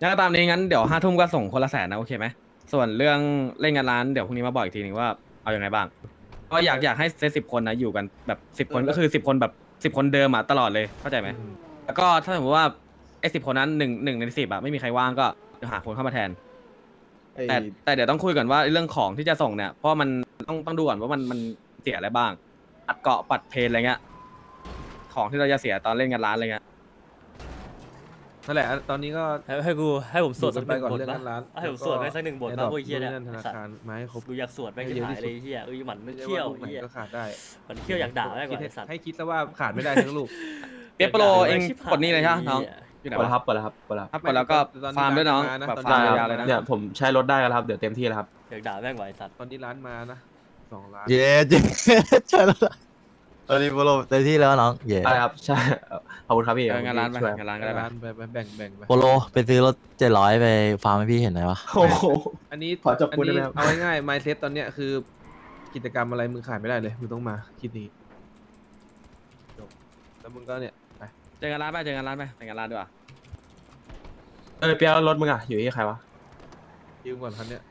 งั้นก็ตามนี้งั้นเดี๋ยวห้าทุ่มก็ส่งคนละแสนนะโอเคไหมส่วนเรื่องเล่นงานร้านเดี๋ยวพรุ่งนี้มาบอกอีกทีหนึ่งว่าเอายังไงบ้างก็อยากอยากให้เซตสิบคนนะอยู่กันแบบสิบคนก็คือสิบคนแบบสิบคนเดิมอะตลอดเลยเข้าใจไหมแล้วก็ถ้าสมมติว่าไอ้สิบคนนั้นหนึ่งหนึ่งในสิบอะไม่มีใครว่างก็เดี๋ยวหาคนเข้ามาแทนไอ้แต่แต่เดี๋ยวต้องคุยก่อนว่าเรื่องของที่จะส่งเนี่ยเพราะมันต้องต้องดูก่อนว่ามันมันเสียอะไรบ้างปัดเกาะปัดเพลนอะไรเงี้ยของที่เราจะเสียตอนเล่นงานร้านอะไรเงี้ย นั่นแหละ ตอนนี้ก็ให้ให้กูให้ผมสวดสักหไปนึ่งก่อนบทเรื่องปะนั้นร้านให้ผมสวดไปสักหนึ่งบทปะพวกไอ้เฮียเนี่ยธนาไอ้สัตว์คารมาให้ครบกูอยากสวดไปให้ก็เยอะถ่ายที่สุดเลยไอ้เฮียเอ้ยหมันไม่ใช่เขี้ยวว่าลูกไหนเฮียก็ขาดได้มันเขี้ยวอยากด่าแม่งคิก่อดนให้ไอ้สัตว์ให้คิดซะว่าขาดไม่ได้ทั้งลูก เปียโปรเองชิบหายกดนี่เลยใช่ไหมน้องอยู่ไหนเปิดแล้ววะครับเปิดแล้วครับเปิดแล้วครับแล้วก็ตอนนี้ฟาร์มด้วยน้องร้านมานะแบบตอนฟาร์มนี้ยาวๆเลยนะ เนี่ยผมใช้รถได้แล้วครับ เดี๋ยวเต็มที่แล้วครับ อยากด่าแม่งก่อนไอ้สัตว์ ตอนนี้ร้านมานะสองล้าน เย้เย้ใช่แล้วล่ะ ตอนนี้โปรโลเต็มที่แล้วน้องเย้ใช่ครับใช่ขอบคุณครับพี่เอองานร้านไปช่วยงานร้านก็ได้ปะร้านไปไปแบ่งแบ่งไปโปโลไปซื้อรถเจ็ดร้อยไปฟาร์มให้พี่เห็นไหมวะโอ้โหอันนี้ขอจบอันพูดได้นี้ไหมครับเอาง่ายๆ mindset ตอนเนี้ยคือ กิจกรรมอะไรมึงขาดไม่ได้เลยมึงต้องมาคิดนี้จบแล้วมึงก็เนี่ยไปเจองานร้านไปเจองานร้านไปไปงานร้านดีกว่าเออเปียรถมึงอะอยู่ที่ใครวะยืมก่อนคันเนี้ย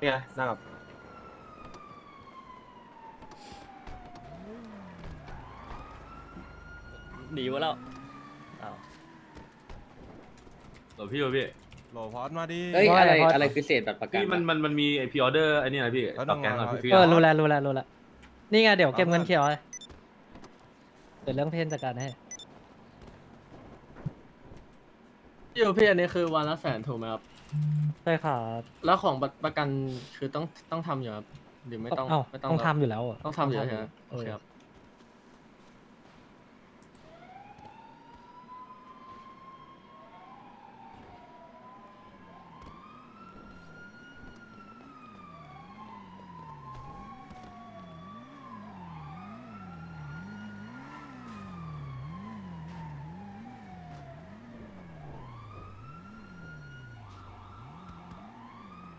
นี่ไงนั่งกับหนีมาแล้วอ้าวหรอพี่วะพี่โหลพอดมาดิเอ้ยว่าอะไรอะไรอะไรคือเศษบัตรประกันพี่มันมันมันมีไอพีออเดอร์ไอเนี่ยนะพี่แล้วต่อแกงต้อะองรอพี่ฟิเออวรู้แล้วรู้แล้วรู้แล้วนี่ไงเดี๋ยวเก็บเงินเขียวให้เดี๋ยวเรื่องเพนจัดการให้พี่พี่อันนี้คือวันละแสนถูกไหมครับ ใช่ครับแล้วของบัตรประกันคือต้องต้องทำอยู่ครับหรือไม่ต้องเอ้าไม่ต้องทำอยู่แล้วะ ต้องทำอยู่ใช่ไหมเอโออเคครับ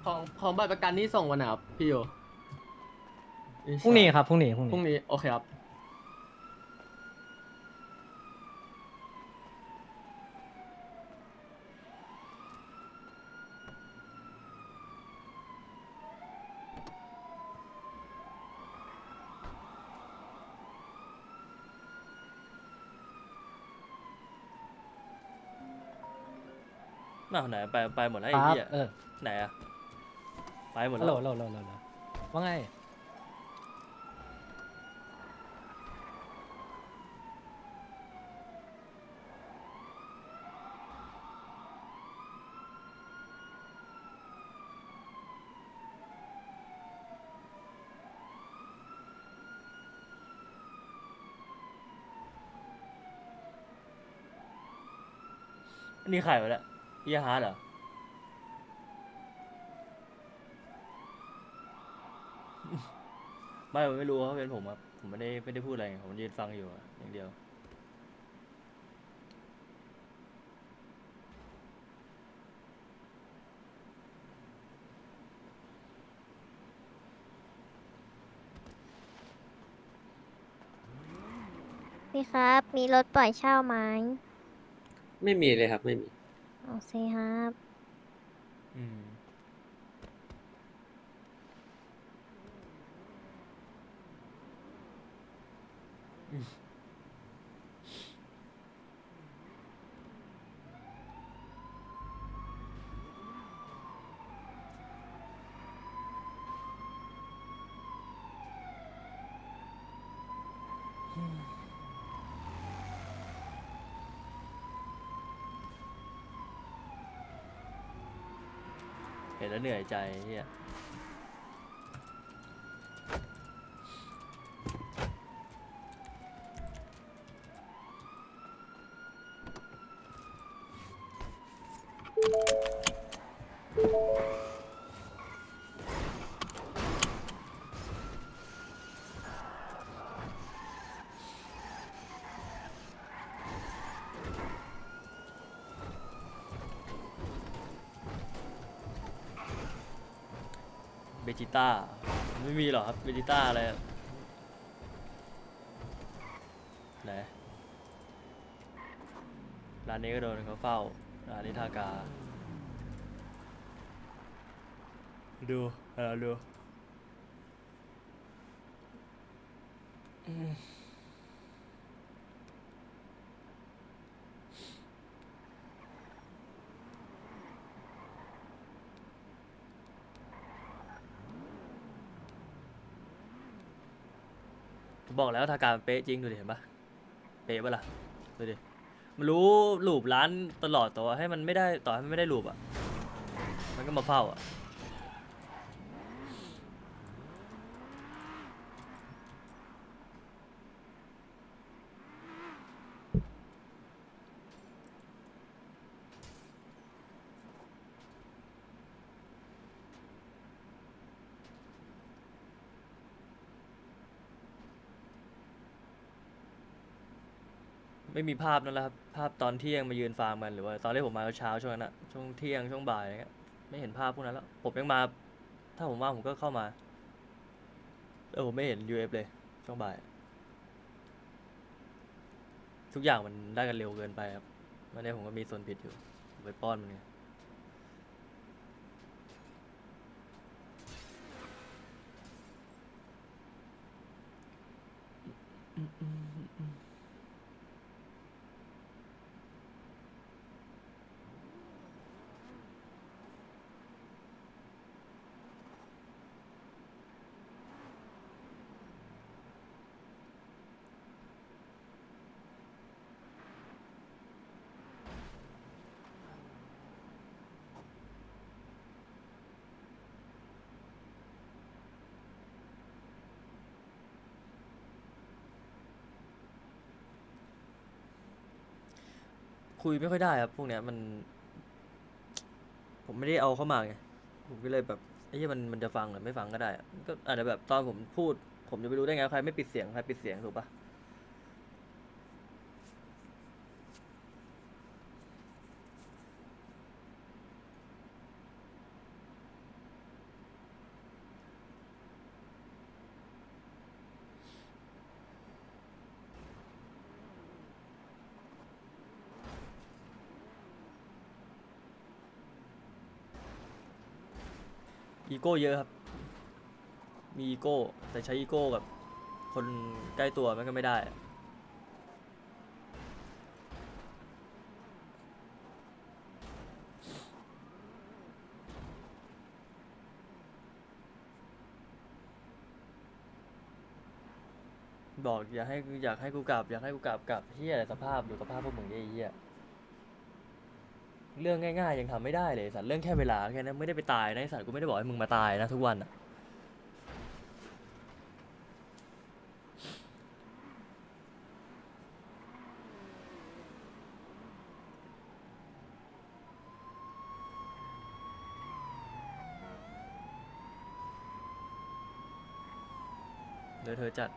ของของบัตรประกันนี่ส่งวันไหนครับพี่โยพรุ่งนี้ครับพรุ่งนี้พรุ่งพรุ่งนี้นี้โอเคครับมาไหนไปไปหมดแล้วคไอ้รับเหี้ยเออ ไหนอะ ไปหมดฮัลแล้โหลวฮัลโหลฮัลโหลฮัลโหลว่าไง นี่ใครวะเนี่ยเฮียฮาร์ดเหรอ ไม่ผมไม่รู้เขาเป็นผมครับ ผมไม่ได้ไม่ได้พูดอะไร ผมยืนฟังอยู่อะอย่างเดียว พี่ครับ มีรถปล่อยเช่าไหมไม่มีเลยครับ ไม่มี โอเคครับ อืม เห็นแล้วเหนื่อยใจเฮีย เบจิต้า ไม่มีหรอครับ เบจิต้าอะไรอะไหนร้านนี้ก็โดนเขาเฝ้าร้านนี้ทากา ดูเอาดูบอกแล้วทาการเป๊ะจริงดูดิเห็นปะเป๊ะปะล่ะดูดิมันรู้ลูปร้านตลอดแต่ว่าให้มันไม่ได้ต่อให้มันไม่ได้ลูปอะมันก็มาเฝ้าอะ ไม่มีภาพนั่นแหละครับ ภาพตอนเที่ยงมายืนฟาร์มกันหรือว่าตอนที่ผมมาเช้าช่วงนั้นอะช่วงเที่ยงช่วงบ่ายอะไรเงี้ยไม่เห็นภาพพวกนั้นแล้ว ผมยังมา ถ้าผมว่างผมก็เข้ามาเออผมไม่เห็น UF เลยช่วงบ่าย ทุกอย่างมันได้กันเร็วเกินไปครับวันนี้ผมก็มีส่วนผิดอยู่ผมไปป้อนมันไง คุยไม่ค่อยได้ครับพวกเนี้ยมัน ผมไม่ได้เอาเข้ามาไงผมก็เลยแบบไอ้ที่มันมันจะฟังหรือไม่ฟังก็ได้อะมันก็อาจจะแบบตอนผมพูด ผมจะไปรู้ได้ไงว่าใครไม่ปิดเสียงใครปิดเสียงถูกปะ อีโก้เยอะครับ มีอีโก้แต่ใช้อีโก้กับคนใกล้ตัวมันก็ไม่ได้ บอกอยากให้อยากให้กูกลับอยากให้กูกลับกลับเฮียอะไรสภาพดูสภาพพวกมึงเฮีย เรื่องง่ายๆยังทำไม่ได้เลยสัตว์เรื่องแค่เวลาแค่นั้นไม่ได้ไปตายนะไอ้สัตว์กูไม่ได้บอกให้มึงมาตายนะทุกวันอะเดี๋ยวเธอจัด